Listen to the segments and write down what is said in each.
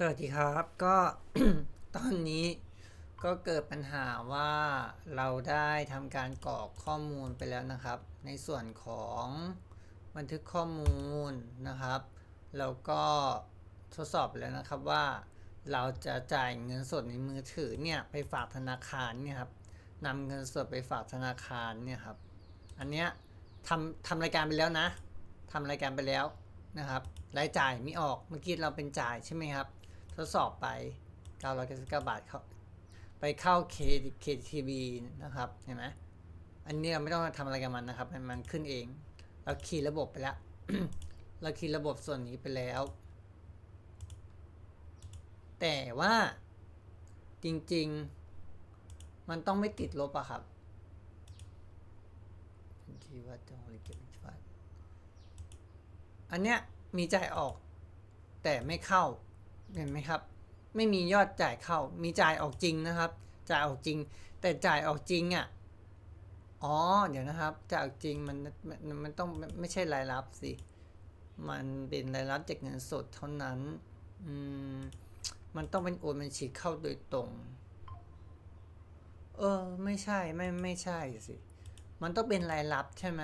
สวัสดีครับก็ตอนนี้ก็เกิดปัญหาว่าเราได้ทำการกรอกข้อมูลไปแล้วนะครับ ในส่วนของบันทึกข้อมูลนะครับแล้วก็ทดสอบแล้วนะครับว่า เราจะจ่ายเงินสดในมือถือเนี่ยไปฝากธนาคารเนี่ยครับนำเงินสดไปฝากธนาคารเนี่ยครับอันเนี้ยทำทำรายการไปแล้วนะทำรายการไปแล้วนะครับรายจ่ายไม่ออกเมื่อกี้เราเป็นจ่ายใช่ไหมครับ ทดสอบไป 999 บาทเข้าไปเข้า KTV นะครับเห็นไหมอันนี้เราไม่ต้องทำอะไรกับมันนะครับ มันมันขึ้นเอง เราคีย์ระบบไปแล้ว เราคีย์ระบบส่วนนี้ไปแล้ว แต่ว่าจริง ๆ มันต้องไม่ติดลบอะครับบัญชีวัดจังหวัดเก็บอันเนี้ยมีจ่ายออก แต่ไม่เข้า เห็นไหมครับ ไม่มียอดจ่ายเข้า มีจ่ายออกจริงนะครับ จ่ายออกจริง แต่จ่ายออกจริงอะ อ๋อ เดี๋ยวนะครับ จ่ายออกจริงมันมันมันต้องไม่ใช่รายรับสิ มันเป็นรายรับจากเงินสดเท่านั้น อืม มันต้องเป็นโอนบัญชีเข้าโดยตรง เออ ไม่ใช่ ไม่ ไม่ใช่สิ มันต้องเป็นรายรับใช่ไหม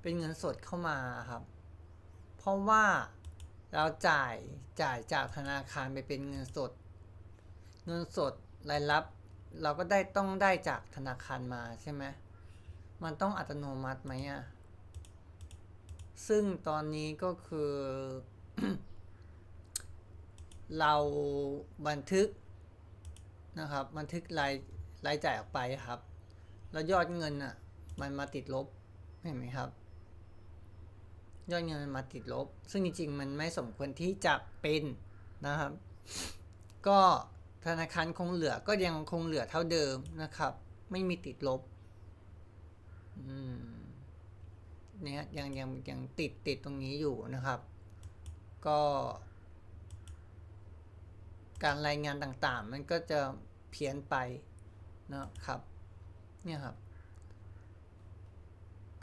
เป็นเงินสดเข้ามาครับ เพราะว่า เราจ่ายจ่ายจากธนาคารไปเป็นเงินสด เงินสดรายรับ เราก็ได้ต้องได้จากธนาคารมาใช่ไหมมันต้องอัตโนมัติไหมอะซึ่งตอนนี้ก็คือ เราบันทึกนะครับ บันทึกรายรายจ่ายออกไปครับ แล้วยอดเงินอะ มันมาติดลบเห็นไหมครับ ยอดเงินมันมาติดลบ ซึ่งจริงๆ มันไม่สมควรที่จะเป็นนะครับ ก็ธนาคารคงเหลือก็ยังคงเหลือเท่าเดิมนะครับ ไม่มีติดลบอืมเนี่ยยังยังยังติดติดตรงนี้อยู่นะครับ ก็ การรายงานต่างๆ มันก็จะเพี้ยนไปนะครับ เนี่ยครับ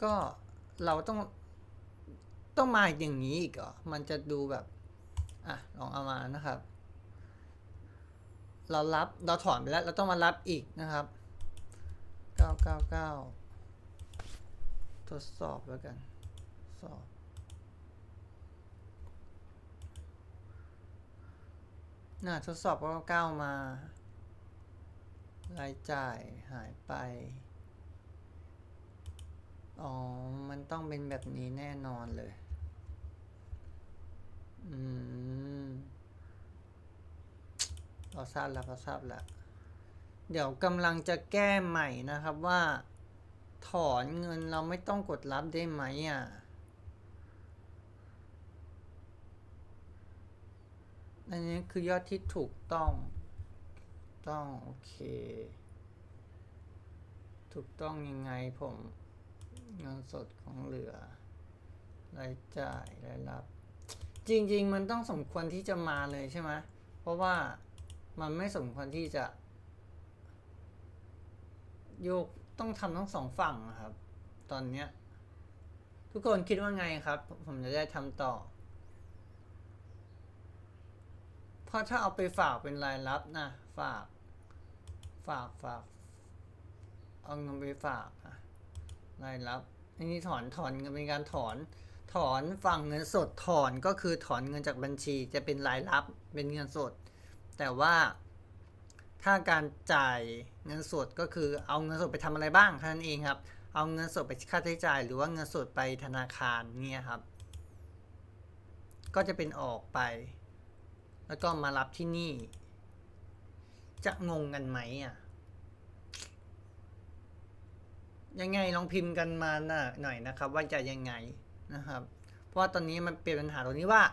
ก็เราต้อง ต้องมาอย่างนี้อีกเหรอ มันจะดูแบบ อะ ลองเอามานะครับ เรารับเราถอนไปแล้ว เราต้องมารับอีกนะครับเก้าเก้าเก้าทดสอบแล้วกัน สอบ น่าทดสอบก็เก้ามา รายจ่ายหายไปอ๋อ มันต้องเป็นแบบนี้แน่นอนเลย อืมเรา ทราบแล้วเราทราบแล้ว เดี๋ยวกำลังจะแก้ใหม่นะครับว่า ถอนเงินเราไม่ต้องกดรับได้ไหมอะอันนี้คือยอดที่ถูกต้อง ต้อง โอเค ถูกต้องยังไงผมเงินสดของเหลือรายจ่ายรายรับ จริง ๆ มันต้องสมควรที่จะมาเลยใช่ไหมเพราะว่า มันไม่สมควรที่จะ โยกต้องทำทั้งสองฝั่งครับ ตอนเนี้ย ทุกคนคิดว่าไงครับ ผมจะได้ทำต่อ เพราะถ้าเอาไปฝากเป็นรายรับนะ ฝาก ฝากฝาก เอาเงินไปฝากอะรายรับอันนี้ถอนถอนเป็นการถอนถอนฝั่งเงินสดถอนก็คือถอนเงินจากบัญชีจะเป็นรายรับเป็นเงินสด แต่ว่าถ้าการจ่ายเงินสดก็คือเอาเงินสดไปทำอะไรบ้างแค่นั้นเองครับ เอาเงินสดไปค่าใช้จ่าย หรือว่าเงินสดไปธนาคารเนี่ยครับ ก็จะเป็นออกไป แล้วก็มารับที่นี่ จะงงกันไหมอะยังไงลองพิมพ์กันมาหน่อยหน่อยนะครับ ว่าจะยังไงนะครับ เพราะว่าตอนนี้มันเป็นปัญหาตรงนี้ว่า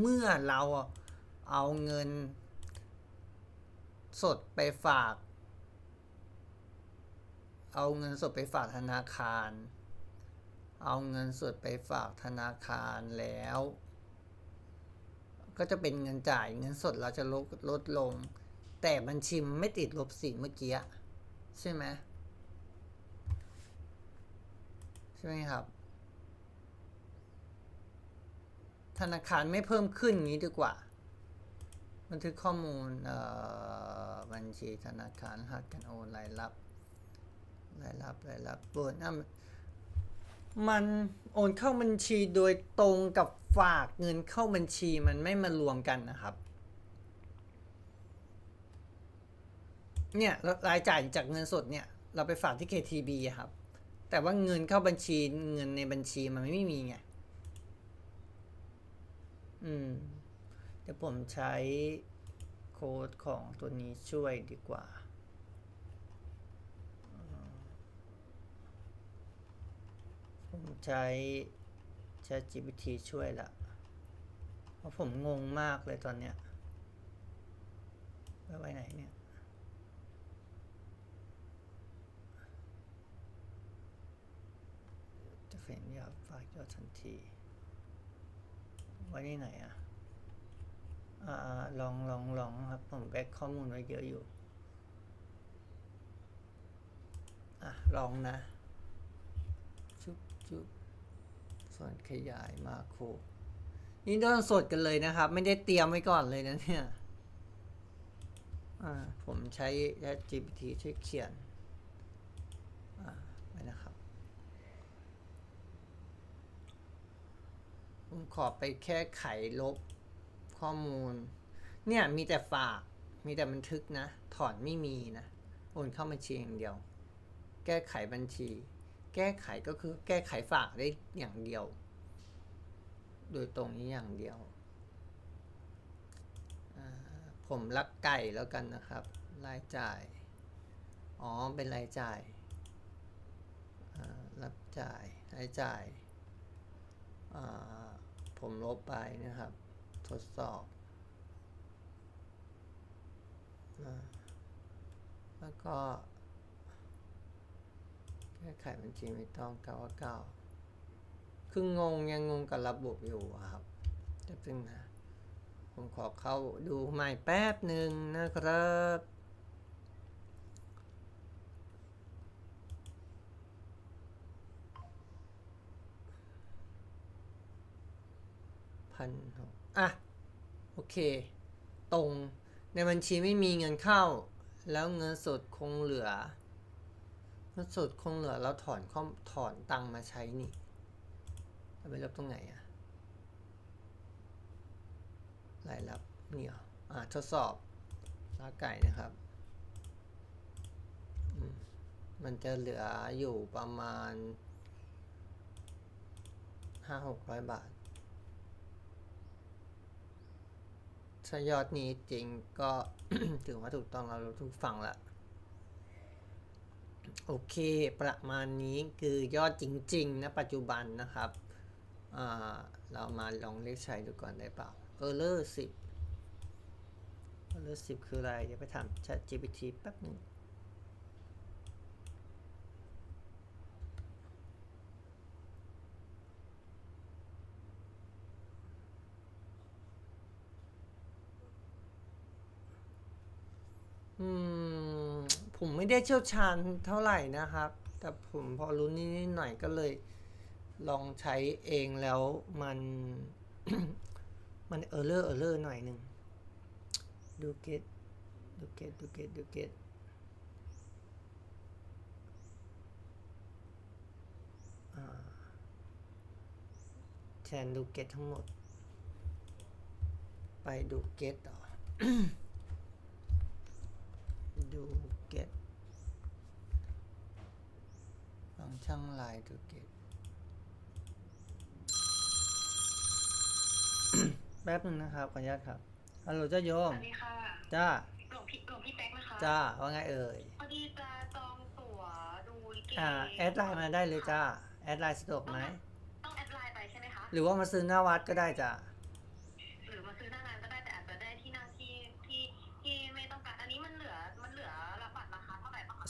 เมื่อเรา เอาเงิน สดไปฝาก เอาเงินสดไปฝากธนาคาร เอาเงินสดไปฝากธนาคารแล้ว ก็จะเป็นเงินจ่ายเงินสดเราจะลดลดลง แต่บัญชีมันไม่ติดลบสิเมื่อกี้อะใช่ไหมใช่ไหมครับ ธนาคารไม่เพิ่มขึ้นงี้ดีกว่า บันทึกข้อมูลบัญชีธนาคารหัสการโอนรายรับรายรับรายรับโอนอะมันโอนเข้าบัญชีโดยตรงกับฝากเงินเข้าบัญชีมันไม่มารวมกันนะครับ เนี่ยรายจ่ายจากเงินสดเนี่ย เราไปฝากที่ KTB ครับ แต่ว่าเงินเข้าบัญชีเงินในบัญชีมันไม่มีไง อืม เดี๋ยวผมใช้โค้ดของตัวนี้ช่วยดีกว่า ผมใช้ ChatGPT ช่วยละเพราะผมงงมากเลยตอนเนี้ยไปไว้ไหนเนี่ยจะเห็นยอดฝากยอดทันที ไว้ที่ไหนอะ อลองลองลองครับ ผมแบกข้อมูลไว้เยอะอยู่อะลองนะชุบชุบส่วนขยายมาโครนี่ต้นสดกันเลยนะครับ ไม่ได้เตรียมไว้ก่อนเลยนะเนี่ยผมใช้ GPT ช่วยเขียนไปนะครับ ผมขอไปแค่ไขลบ ข้อมูล เนี่ยมีแต่ฝาก มีแต่บันทึกนะ ถอนไม่มีนะ โอนเข้าบัญชีอย่างเดียว แก้ไขบัญชี แก้ไขก็คือแก้ไขฝากได้อย่างเดียว โดยตรงนี้อย่างเดียว ผมรักไก่แล้วกันนะครับ รายจ่าย อ๋อ เป็นรายจ่าย รับจ่าย รายจ่าย ผมลบไปนะครับ ทดสอบอแล้วก็แก้ไขบัญชีไม่ต้องเก้าเก้าคืองงยังงงกับระบบอยู่ครับจะเป็นนะ ผมขอเข้าดูใหม่แป๊บหนึ่งนะครับ พันหกอะ โอเค ตรงในบัญชีไม่มีเงินเข้า แล้วเงินสดคงเหลือ เงินสดคงเหลือแล้วถอนข้อถอนตังมาใช้นี่จะไปลบตรงไหนอะรายรับเนี่ยอะทดสอบลาไก่นะครับ มันจะเหลืออยู่ประมาณห้าหกร้อยบาท ถ้ายอดนี้จริงก็ ถือว่าถูกต้องเราทุกฝั่งละ โอเค ประมาณนี้คือยอดจริงๆนะปัจจุบันนะครับอ่าเรามาลองเรียกใช้ดูก่อนได้เปล่า error 10 error 10คืออะไร เดี๋ยวไปถาม Chat GPT แป๊บนึง อืมผมไม่ได้เชี่ยวชาญเท่าไหร่นะครับ แต่ผมพอรู้นิดๆหน่อยก็เลย ลองใช้เองแล้วมัน มันเออเลอร์เออเลอร์หน่อยหนึ่งดูเกตดูเกตดูเกตดูเกตแทนดูเกตทั้งหมด ไปดูเกตต่อ ดูเกตฟังก์ชันไลน์ดูเกตแป๊บหนึงนะครับ ขออนุญาตครับฮัลโหลเจ้าโยสมวัสดีค่ะจ้าหลวงพี่หลวงพี่แป๊กนะคะจ้า ว่าไงเอ่ย พอดีจะจองตั๋วดูลิเกอ่า แอดไลน์มาได้เลยจ้า แอดไลน์สะดวกไหม ต้องแอดไลน์ไปใช่ไหมคะ หรือว่ามาซื้อหน้าวัดก็ได้จ้า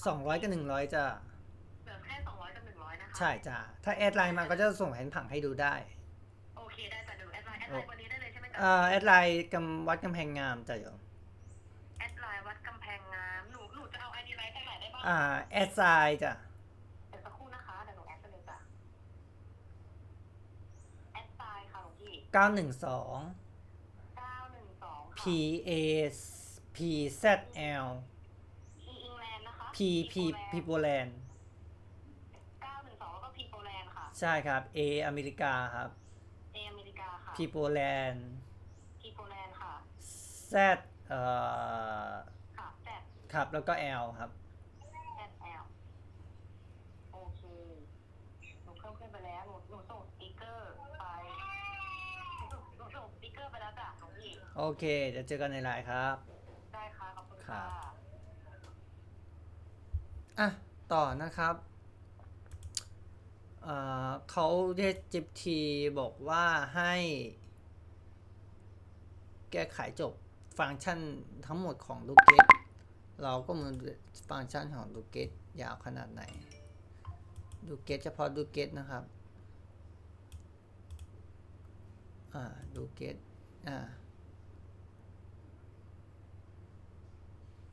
สองร้อยกับหนึ่งร้อยจ้าเหลือแค่สองร้อยกับหนึ่งร้อยนะคะใช่จ้าถ้าแอดไลน์มาก็จะส่งแผนผังให้ดูได้โอเคได้แต่ดูแอดไลน์แอดไลน์วันนี้ได้เลยใช่ไหมจ๊ะเอ่อแอดไลน์กำวัดกำแพงงามจ้าโยมแอดไลน์วัดกำแพงงามหนูหนูจะเอาไอดีไลน์ไปไหนได้บ้างอ่าแอดไซน์จ้ะเดี๋ยวสักครู่นะคะเดี๋ยวหนูแอดไปเลยจ้ะแอดไลน์ค่ะหลวงพี่เก้าหนึ่งสอง เก้าหนึ่งสอง P A P Z L E อิง แลนด์นะคะ P P P โปแลนด์เก้าหนึ่งสองแล้วก็พีโปแลนด์ค่ะ ใช่ครับ A อเมริกาครับเออเมริกาค่ะ P โปแลนด์พีโปแลนด์ค่ะ Z เอ่อค่ะแซดครับแล้วก็ L ครับแซดแอลโอเคหนูเพิ่มขึ้นไปแล้วหนูหนูส่งสติ๊กเกอร์ไปหนูหนูส่งสติ๊กเกอร์ไปแล้วจ้ะน้องหญิงโอเคเดี๋ยวเจอกันในไลน์ครับ ได้ค่ะขอบคุณครัค่ะบ อะ ต่อนะครับเเขาเรียกจิบทีบอกว่าให้ แก้ไขจบฟังก์ชันทั้งหมดของดูเกตเราก็มาดูฟังก์ชันของดูเกตยาวขนาดไหนดูเกตเฉพาะดูเกตนะครับ อ่า ดูเกตอ่า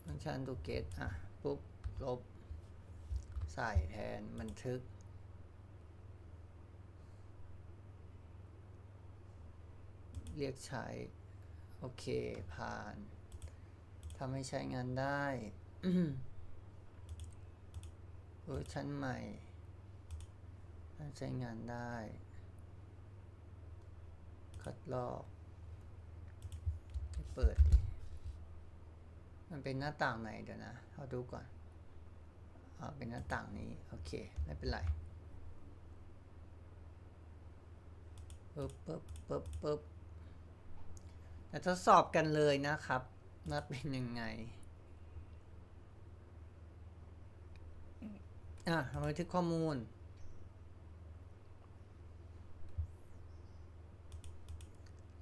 ฟังก์ชันดูเกตอะ ปุ๊บ ลบ ใส่แทนบันทึก เรียกใช้ โอเค ผ่านทำให้ใช้งานได้เวอร์ชันใหม่ทำใช้งานได้ คัดลอกให้เปิดดิมันเป็นหน้าต่างไหนเดี๋ยวนะ เราดูก่อนอ่า เป็นหน้าต่างนี้ โอเค ไม่เป็นไรปึ๊บปึ๊บปึ๊บปึ๊บเดี๋ยวทดสอบกันเลยนะครับว่าเป็นยังไง อะทำบันทึกข้อมูล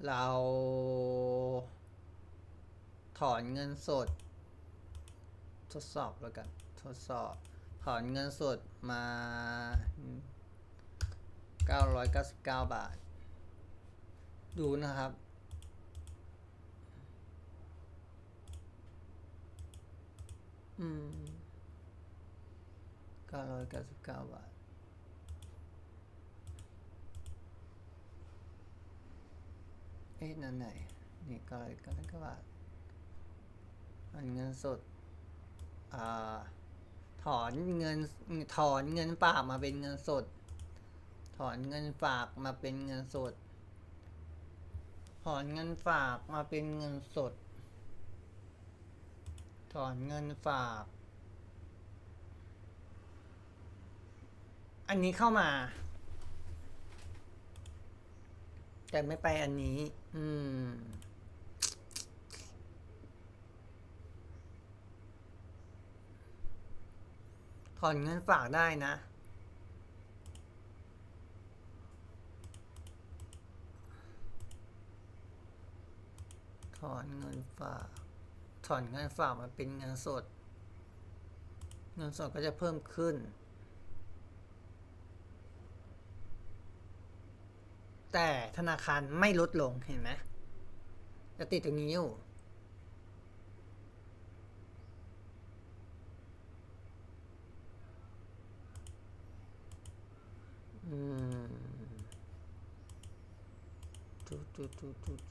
เราถอนเงินสด ทดสอบแล้วกัน ทดสอบ ถอนเงินสดมา 999 บาท ดูนะครับ อืม 999 บาทเอ๊ะนั่นไหน นี่999บาทถอนเงินสด อ่า ถอนเงินถอนเงินฝากมาเป็นเงินสด ถอนเงินฝากมาเป็นเงินสด ถอนเงินฝากมาเป็นเงินสด ถอนเงินฝาก อันนี้เข้ามา แต่ไม่ไปอันนี้ อืม ถอนเงินฝากได้นะ ถอนเงินฝาก ถอนเงินฝากมาเป็นเงินสด เงินสดก็จะเพิ่มขึ้น แต่ธนาคารไม่ลดลงเห็นไหมจะติดตรงนี้อยู่ อืม จุดจุดจุด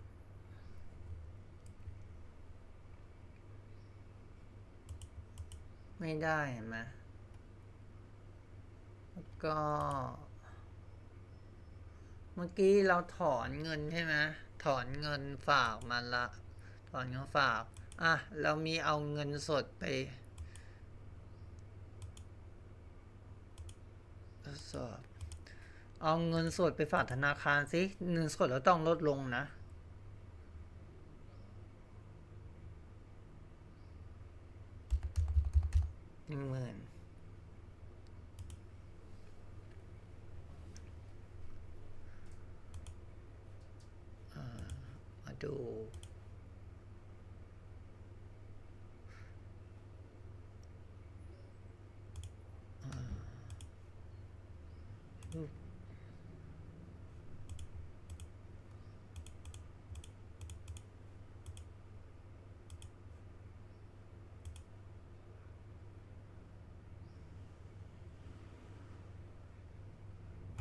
ไม่ได้เห็นไหมแล้วก็ เมื่อกี้เราถอนเงินใช่ไหมถอนเงินฝากมาละ ถอนเงินฝาก อะ เรามีเอาเงินสดไปทดสอบ เอาเงินสดไปฝากธนาคารสิเงินสดเราต้องลดลงนะหนึ่งหมื่นมาดู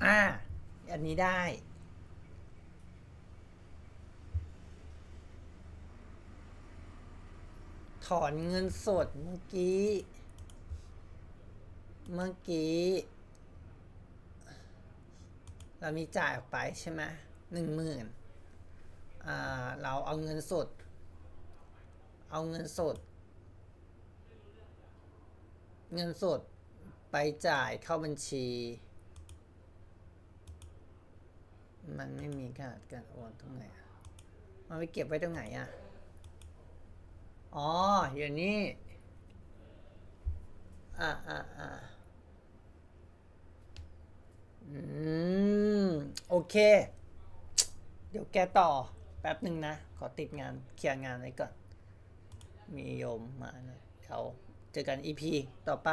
อ่า อันนี้ได้ ถอนเงินสดเมื่อกี้ เมื่อกี้ เรามีจ่ายออกไปใช่ไหมหนึ่งหมื่นอ่า เราเอาเงินสด เอาเงินสด เงินสดไปจ่ายเข้าบัญชี มันไม่มีการการโอนตรงไหนมันไปเก็บไว้ตรงไหนอะ อ๋ออยู่นี่อ่าอ่าอ่าอืม โอเค เดี๋ยวแกต่อ แป๊บหนึ่งนะ ขอติดงานเคลียร์งานไว้ก่อน มีโยมมานะเดี๋ยวเจอกันอีพีต่อไป